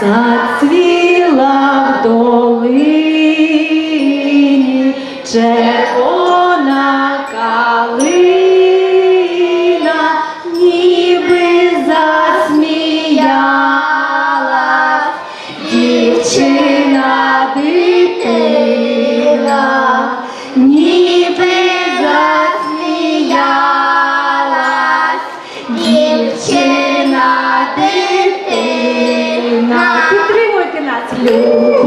зацвіла в долині ลูกโ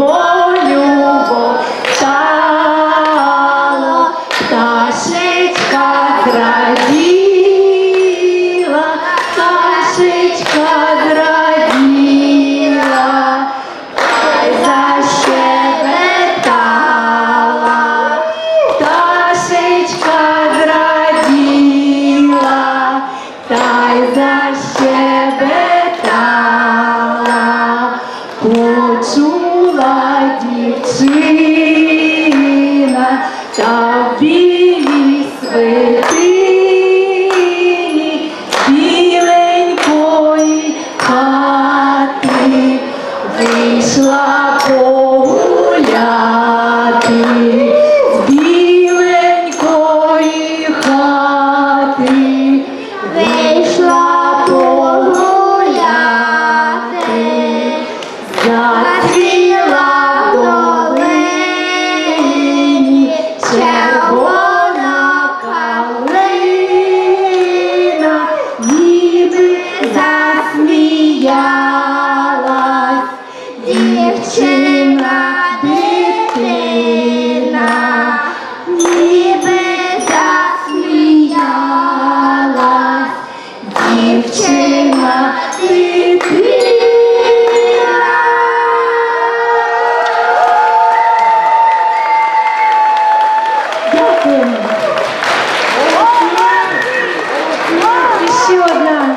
ще одна,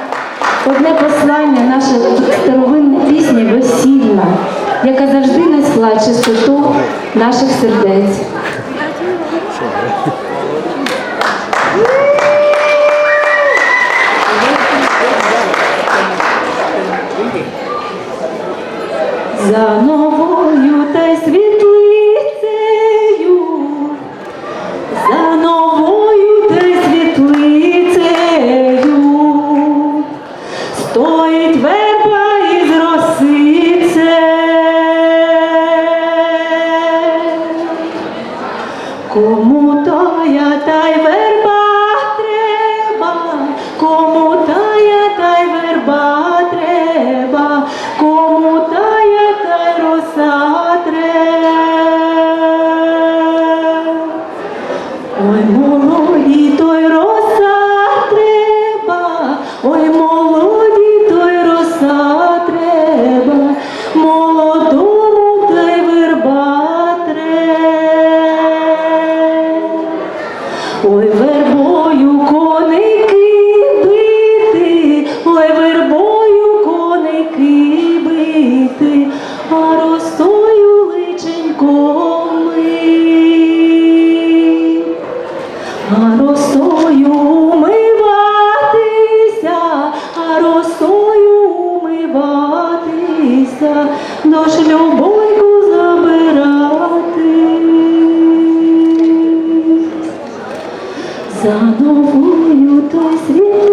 одне послання, наша старовинна пісня весільна, яка завжди несла чистоту наших сердець. За новою стоїть верба із росице. Кому тая та й верба треба, кому тая та й верба треба, кому тая та й роса треба. Ой, молоді, той роса треба, ой, Ой, вербою коники бити, вербою коники бити, а росою личенько. А росою умиватися, а умиватися, до шлюбойку За новою та й